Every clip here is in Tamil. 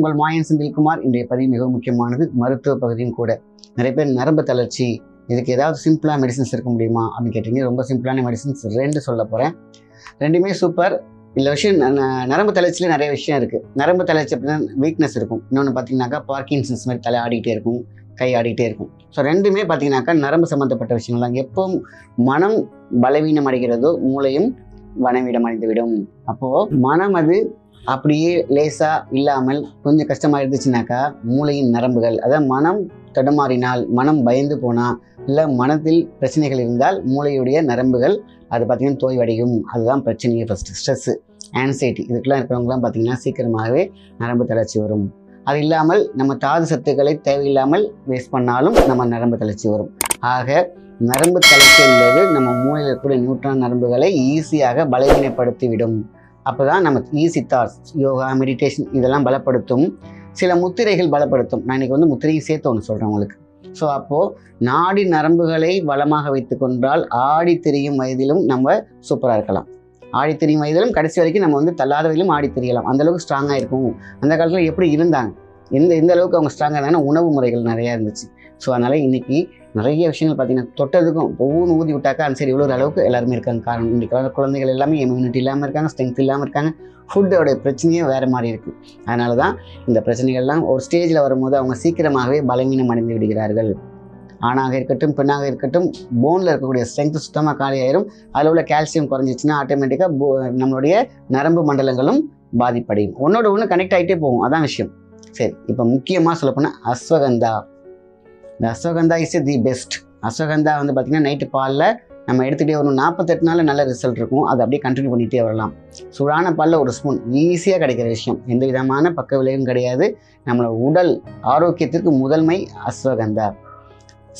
உங்கள் மாயன் செந்தில்குமார் இன்றைய பதிவு மிகவும் முக்கியமானது. மருத்துவ பகுதியும் கூட. நிறைய பேர் நரம்பு தளர்ச்சி இதுக்கு ஏதாவது சிம்பிளாக மெடிசன்ஸ் இருக்க முடியுமா அப்படின்னு கேட்டிங்க ரொம்ப சிம்பிளான மெடிசன்ஸ் ரெண்டு சொல்ல போகிறேன் ரெண்டுமே சூப்பர் இந்த விஷயம் ந- நரம்பு தளர்ச்சியில் நிறைய விஷயம் இருக்குது நரம்பு தளர்ச்சி அப்படின்னா வீக்னஸ் இருக்கும். இன்னொன்று பார்த்தீங்கன்னாக்கா பார்க்கின்சன்ஸ் மாதிரி தலை ஆடிக்கிட்டே இருக்கும் கை ஆடிக்கிட்டே இருக்கும். ஸோ ரெண்டுமே பார்த்தீங்கன்னாக்கா நரம்பு சம்மந்தப்பட்ட விஷயங்கள் தான். மனம் பலவீனம் அடைகிறதோ மூளையும் வனவீடம் அடைந்துவிடும் அப்போது மனம் அது அப்படியே லேசாக இல்லாமல் கொஞ்சம் கஷ்டமாக இருந்துச்சுனாக்கா மூளையின் நரம்புகள் அதாவது மனம் தடுமாறினால் மனம் பயந்து போனால் இல்லை மனத்தில் பிரச்சனைகள் இருந்தால் மூளையுடைய நரம்புகள் அது பார்த்தீங்கன்னா தோய்வடையும். அதுதான் பிரச்சனையே ஃபஸ்ட்டு ஸ்ட்ரெஸ்ஸு ஆன்சைட்டி இதுக்கெல்லாம் இருக்கிறவங்களாம் பார்த்தீங்கன்னா சீக்கிரமாகவே நரம்பு தளர்ச்சி வரும். அது இல்லாமல் நம்ம தாது சத்துக்களை தேவையில்லாமல் வேஸ்ட் பண்ணாலும் நம்ம நரம்பு தளர்ச்சி வரும். ஆக நரம்பு தளர்ச்சி என்பது நம்ம மூளையில் இருக்கக்கூடிய நியூட்ரான் நரம்புகளை ஈஸியாக பலவீனப்படுத்திவிடும். அப்போ தான் நம்ம ஈஸி தாட்ஸ் யோகா மெடிடேஷன் இதெல்லாம் பலப்படுத்தும். சில முத்திரைகள் பலப்படுத்தும். நான் இன்னைக்கு வந்து முத்திரையும் சேர்த்து ஒன்று சொல்கிறேன் உங்களுக்கு. ஸோ அப்போது நாடி நரம்புகளை வளமாக வைத்து கொண்டால் ஆடி திரியும் வயதிலும் நம்ம சூப்பராக இருக்கலாம். ஆடி திரியும் வயதிலும் கடைசி வரைக்கும் நம்ம வந்து தள்ளாத வயதிலும் ஆடி திரியலாம். அந்த அளவுக்கு ஸ்ட்ராங்காக இருக்கும். அந்த காலத்தில் எப்படி இருந்தாங்க? எந்த எந்த அளவுக்கு அவங்க ஸ்ட்ராங்காக இருந்தாங்கன்னா உணவு முறைகள் நிறையா இருந்துச்சு. ஸோ அதனால் இன்னைக்கு நிறைய விஷயங்கள் பார்த்தீங்கன்னா தொட்டதுக்கும் ஒவ்வொன்று ஊதி விட்டாக்கா அந்த சரி இவ்வளோ அளவுக்கு எல்லாருமே இருக்காங்க. காரணம் இன்றைக்கி குழந்தைகள் எல்லாமே இம்யூனிட்டி இல்லாமல் இருக்காங்க ஸ்ட்ரென்த் இல்லாமல் இருக்காங்க. ஃபுட்டோடைய பிரச்சனையே வேறு மாதிரி இருக்குது அதனால தான் இந்த பிரச்சனைகள்லாம் ஒரு ஸ்டேஜில் வரும்போது அவங்க சீக்கிரமாகவே பலவீனம் அடைந்து விடுகிறார்கள். ஆணாக இருக்கட்டும் பெண்ணாக இருக்கட்டும் போனில் இருக்கக்கூடிய ஸ்ட்ரென்த் சுத்தமாக காலியாயிரும் அதில் உள்ள கால்சியம் குறைஞ்சிச்சின்னா ஆட்டோமேட்டிக்காக போ நம்மளுடைய நரம்பு மண்டலங்களும் பாதிப்படையும். ஒன்றோட ஒன்று கனெக்ட் ஆகிட்டே போகும். அதான் விஷயம். சரி இப்போ முக்கியமாக சொல்லப்போனால் அஸ்வகந்தா. இந்த ashwagandha is the best ashwagandha வந்து பார்த்திங்கன்னா நைட்டு பாலில் நம்ம எடுத்துகிட்டே வரணும். நாற்பத்தெட்டு நாளில் நல்ல ரிசல்ட் இருக்கும். அதை அப்படியே கண்டினியூ பண்ணிகிட்டே வரலாம். சூடான பாலில் ஒரு ஸ்பூன் ஈஸியாக கிடைக்கிற விஷயம். எந்த விதமான பக்க விளைவும் கிடையாது. நம்மளோட உடல் ஆரோக்கியத்திற்கு முதன்மை அஸ்வகந்தா.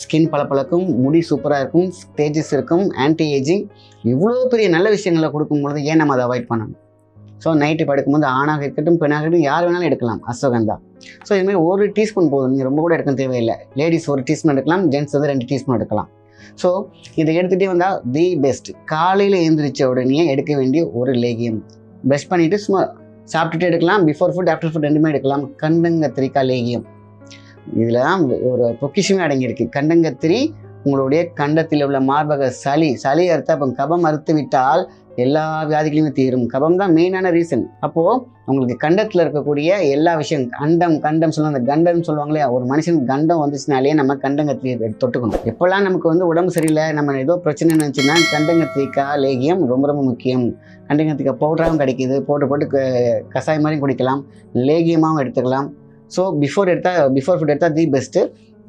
ஸ்கின் பளபளக்கும் முடி சூப்பராக இருக்கும் தேஜஸ் இருக்கும் ஆன்டி ஏஜிங் இவ்வளோ பெரிய நல்ல விஷயங்களை கொடுக்கும் பொழுது ஏன் நம்ம அதை அவாய்ட் பண்ணணும்? ஸோ நைட்டு படுக்கும்போது ஆணாக இருக்கட்டும் பெண்ணாக இருக்கட்டும் யார் வேணாலும் எடுக்கலாம் அஸ்வகந்தா ஸோ இதுமாதிரி ஒரு டீஸ்பூன் போதும். நீங்கள் ரொம்ப கூட எடுக்க தேவையில்லை. லேடிஸ் ஒரு டீஸ்பூன் எடுக்கலாம் ஜென்ட்ஸ் வந்து ரெண்டு டீஸ்பூன் எடுக்கலாம். ஸோ இதை எடுத்துகிட்டே வந்தால் தி பெஸ்ட் காலையில் எழுந்திரிச்ச உடனே எடுக்க வேண்டிய ஒரு லேகியம் ப்ரஷ் பண்ணிவிட்டு சும்மா சாப்பிட்டுட்டு எடுக்கலாம். பிஃபோர் ஃபுட் ஆஃப்டர் ஃபுட் ரெண்டுமே எடுக்கலாம். கண்டங்கத்திரிக்காய் லேகியம் இதில் தான் ஒரு பொக்கிஷமே அடங்கியிருக்கு. கண்டங்கத்திரி உங்களுடைய கண்டத்தில் உள்ள மார்பக சளி சளி அறுத்து அப்போ கபம் அறுத்து விட்டால் எல்லா வியாதிகளையுமே தீரும். கபம் தான் மெயினான ரீசன் அப்போது உங்களுக்கு கண்டத்தில் இருக்கக்கூடிய எல்லா விஷயம் கண்டம் கண்டம் சொல்லுவாங்க அந்த கண்டம்னு சொல்லுவாங்களே ஒரு மனுஷனுக்கு கண்டம் வந்துச்சுனாலே நம்ம கண்டங்கத்திரியை தொட்டுக்கணும். எப்போல்லாம் நமக்கு வந்து உடம்பு சரியில்லை நம்ம ஏதோ பிரச்சனை நினச்சுன்னா கண்டங்கத்திரிக்காய் லேகியம் ரொம்ப ரொம்ப முக்கியம். கண்டங்கத்திரிக்காய் பவுடராகவும் கிடைக்கிது. போட்டு போட்டு கஷாயம் மாதிரியும் குடிக்கலாம். லேகியமாகவும் எடுத்துக்கலாம். ஸோ பிஃபோர் எடுத்தால் பிஃபோர் ஃபுட் எடுத்தால் தி பெஸ்ட்டு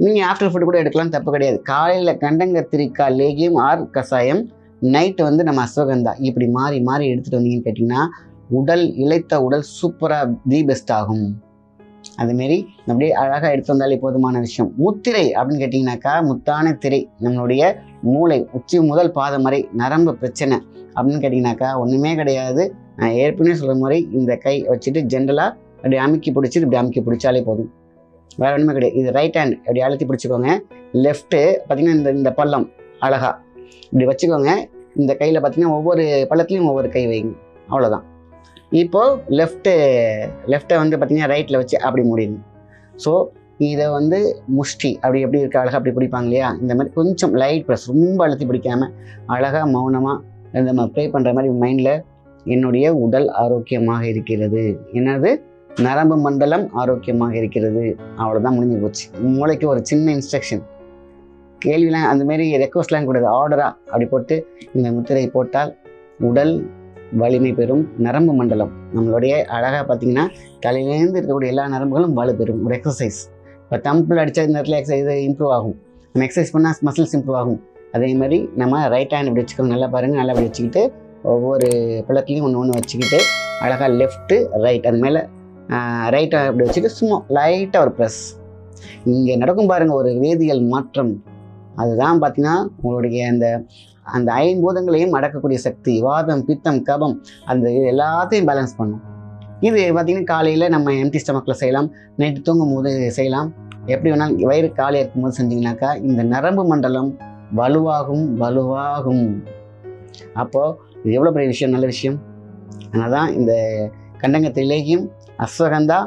நீங்கள் ஆஃப்டர் ஃபுட் கூட எடுக்கலாம் தப்பு கிடையாது. காலையில் கண்டங்கத்திரிக்காய் லேகியம் ஆர் கஷாயம் நைட்டு வந்து நம்ம அஸ்வகந்தா. இப்படி மாறி மாறி எடுத்துகிட்டு வந்தீங்கன்னு கேட்டிங்கன்னா உடல் இளைத்த உடல் சூப்பராக தி பெஸ்ட் ஆகும். அதுமாரி அப்படியே அழகாக எடுத்து வந்தாலே போதுமான விஷயம். முத்திரை அப்படின்னு கேட்டிங்கனாக்கா முத்தான திரை நம்மளுடைய மூளை உச்சி முதல் பாதம் வரை நரம்பு பிரச்சனை அப்படின்னு கேட்டிங்கனாக்கா ஒன்றுமே கிடையாது. நான் ஏற்கனவே சொல்கிற மாதிரி இந்த கை வச்சுட்டு ஜென்ரலாக அப்படி அமுக்கி பிடிச்சிட்டு இப்படி அமுக்கி பிடிச்சாலே போதும். வேறு ஒன்றுமே கிடையாது. இது ரைட் ஹேண்ட் அப்படி அழுத்தி பிடிச்சிக்கோங்க. லெஃப்ட்டு பார்த்திங்கன்னா இந்த இந்த பள்ளம் அழகா. இப்படி வச்சுக்கோங்க. இந்த கையில் பார்த்தீங்கன்னா ஒவ்வொரு பள்ளத்துலேயும் ஒவ்வொரு கை வைங்க. அவ்வளோதான் இப்போது லெஃப்ட்டு லெஃப்ட்டை வந்து பார்த்திங்கன்னா ரைட்டில் வச்சு அப்படி மூடிடணும் ஸோ இதை வந்து முஷ்டி அப்படி எப்படி இருக்க? அழகாக அப்படி பிடிப்பாங்க இல்லையா? இந்த மாதிரி கொஞ்சம் லைட் ப்ரெஸ் ரொம்ப அழுத்தி பிடிக்காமல் அழகாக மௌனமாக நம்ம ப்ரே பண்ணுற மாதிரி மைண்டில் என்னுடைய உடல் ஆரோக்கியமாக இருக்கிறது. என்னது? நரம்பு மண்டலம் ஆரோக்கியமாக இருக்கிறது. அவ்வளோதான் முடிஞ்சு போச்சு. மூளைக்கு ஒரு சின்ன இன்ஸ்ட்ரக்ஷன் கேள்விலாம் அந்தமாரி ரெக்வஸ்ட்லாம் கூடாது ஆர்டராக அப்படி போட்டு இந்த முத்திரை போட்டால் உடல் வலிமை பெறும். நரம்பு மண்டலம். நம்மளுடைய அழகாக பார்த்தீங்கன்னா தலையிலேருந்து இருக்கக்கூடிய எல்லா நரம்புகளும் வலு பெறும். ஒரு எக்ஸசைஸ் இப்போ தம்பிள் அடித்தா இந்த எக்ஸசைஸ் இம்ப்ரூவ் ஆகும். நம்ம எக்ஸசைஸ் பண்ணால் மசில்ஸ் இம்ப்ரூவ் ஆகும். அதே மாதிரி நம்ம ரைட் ஹேண்ட் இப்படி வச்சுக்கோங்க. நல்லா பாருங்கள் நல்லா இப்படி வச்சுக்கிட்டு ஒவ்வொரு பிளத்துலையும் ஒன்று ஒன்று வச்சுக்கிட்டு அழகாக லெஃப்ட்டு ரைட் அது மேலே ரைட்டை அப்படி வச்சுட்டு சும்மா லைட்டாக ஒரு ப்ரெஸ் இங்கே நடக்கும் பாருங்கள் ஒரு வேதியியல் மாற்றம். அதுதான் பார்த்தீங்கன்னா உங்களுடைய அந்த அந்த ஐம்பூதங்களையும் அடக்கக்கூடிய சக்தி வாதம் பித்தம் கபம் அந்த இது எல்லாத்தையும் பேலன்ஸ் பண்ணும். இது பார்த்தீங்கன்னா காலையில் நம்ம எம்டி ஸ்டமக்கில் செய்யலாம். நைட்டு தூங்கும் போது செய்யலாம். எப்படி வேணாலும் வயிறு காலியாக இருக்கும்போது செஞ்சீங்கன்னாக்கா இந்த நரம்பு மண்டலம் வலுவாகும் வலுவாகும். அப்போது இது எவ்வளோ பெரிய விஷயம் நல்ல விஷயம்? அதனால தான் இந்த கண்டங்கத்திலேயும் அஸ்வகந்தா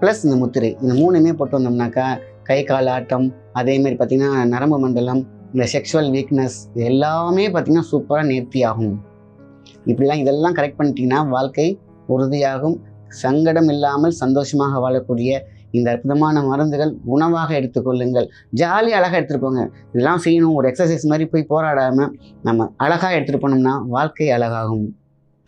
ப்ளஸ் இந்த முத்திரை. இந்த மூணுமே போட்டு வந்தோம்னாக்கா கை கால் ஆட்டம் அதேமாரி பார்த்திங்கன்னா நரம்பு மண்டலம் இந்த செக்ஷுவல் வீக்னஸ் இது எல்லாமே பார்த்திங்கன்னா சூப்பராக நேர்த்தி ஆகும். இப்படிலாம் இதெல்லாம் கரெக்ட் பண்ணிட்டீங்கன்னா வாழ்க்கை உறுதியாகும். சங்கடம் இல்லாமல் சந்தோஷமாக வாழக்கூடிய இந்த அற்புதமான மருந்துகள் உணவாக எடுத்துக்கொள்ளுங்கள். ஜாலியாக அழகாக எடுத்துகிட்டு போங்க. இதெல்லாம் செய்யணும். ஒரு எக்ஸசைஸ் மாதிரி போய் போராடாமல் நம்ம அழகாக எடுத்துகிட்டு போனோம்னா வாழ்க்கை அழகாகும்.